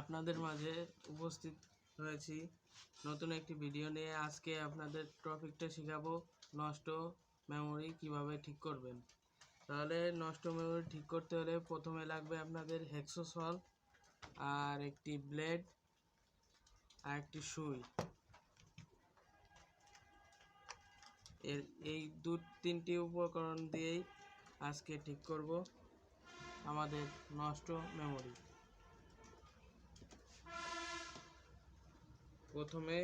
আপনাদের মাঝে উপস্থিত হয়েছি। নতুন একটি ভিডিও নিয়ে আজকে আপনাদের টপিকটা শেখাবো, নষ্ট মেমোরি কীভাবে ঠিক করবেন। তাহলে নষ্ট মেমোরি ঠিক করতে হলে প্রথমে লাগবে আপনাদের হেক্সোসল আর একটি ব্লেড আর একটি সুই। এর, এই দু, তিনটি উপকরণ দিয়েই আজকে ঠিক করব আমাদের নষ্ট মেমোরি প্রথমে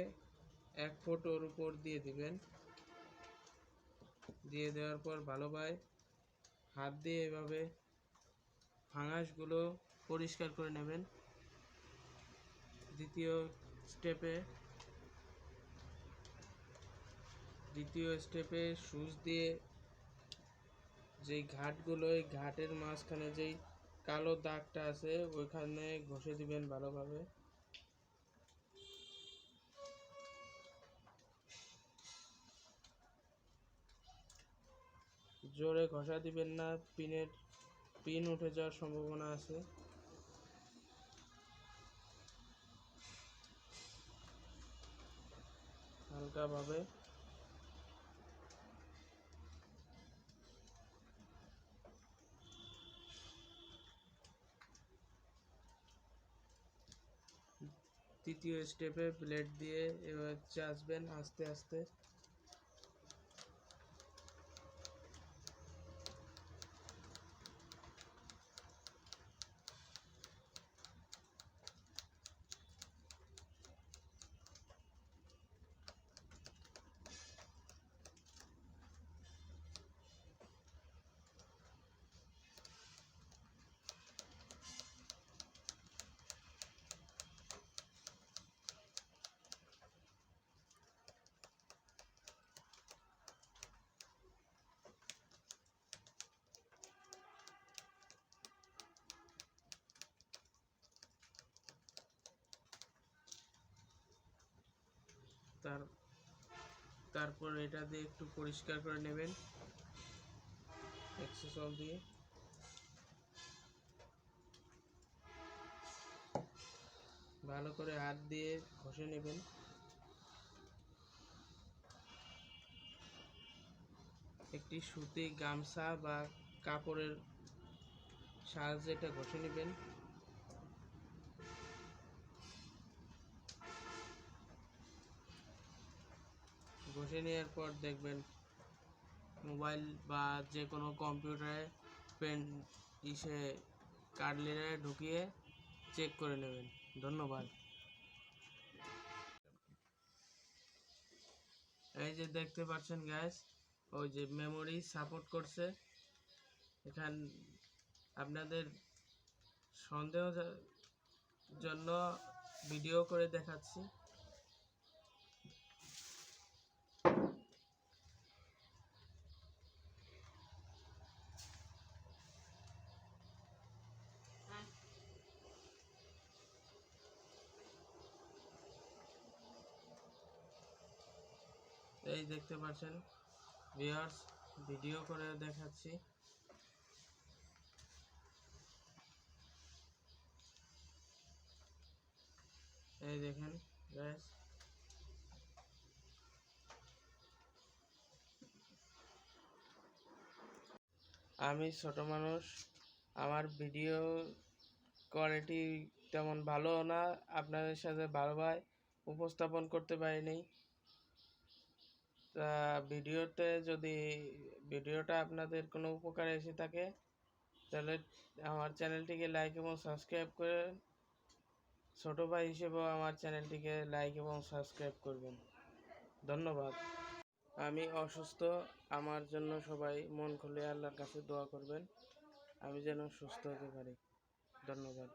এক ফুট উপর দিয়ে দিবেন। দিয়ে দেওয়ার পর ভালোভাবে হাত দিয়ে এভাবে ফাঙাসগুলো পরিষ্কার করে নেবেন। দ্বিতীয় স্টেপে দ্বিতীয় স্টেপে সুচ দিয়ে যেই ঘাটগুলো, এই ঘাটের মাঝখানে যেই কালো দাগটা আছে, ওইখানে ঘষে দিবেন ভালোভাবে। জোরে ঘষা দিবেন না, পিনের পিন উঠে যাওয়ার সম্ভাবনা আছে। হালকাভাবে। তৃতীয় স্টেপে ব্লেড দিয়ে এবার চাষবেন আস্তে আস্তে। তার, তারপর এটা দিয়ে একটু পরিষ্কার করে নেবেন। এক্সেসল দিয়ে। ভালো করে হাত দিয়ে ঘষে নেবেন। একটি সুতি গামছা বা কাপড়ের সাহায্যে এটা ঘষে নেবেন। ঘষে নেওয়ার পর দেখবেন মোবাইল বা যে কোনো কম্পিউটারে পেন ইসে কার্ডলিনে ঢুকিয়ে চেক করে নেবেন। ধন্যবাদ। এই যে দেখতে পাচ্ছেন গ্যাস ওই যে মেমোরি সাপোর্ট করছে। এখান আপনাদের সন্দেহ জন্য ভিডিও করে দেখাচ্ছি। এই দেখতে পাচ্ছেন ভিউয়ার্স ভিডিও করে দেখাচ্ছি। এই দেখেন গ্যাস আমি ছোট মানুষ, আমার ভিডিও কোয়ালিটি তেমন ভালো না, আপনাদের সাথে ভালোভাবে উপস্থাপন করতে পারিনি। ভিডিওতে যদি, ভিডিওটা আপনাদের কোনো উপকারে এসে থাকে, তাহলে আমার চ্যানেলটিকে লাইক এবং সাবস্ক্রাইব করে ছোটো ভাই হিসেবেও আমার চ্যানেলটিকে লাইক এবং সাবস্ক্রাইব করবেন। ধন্যবাদ। আমি অসুস্থ, আমার জন্য সবাই মন খুলে আল্লাহর কাছে দোয়া করবেন। আমি যেন সুস্থ হতে পারি। ধন্যবাদ।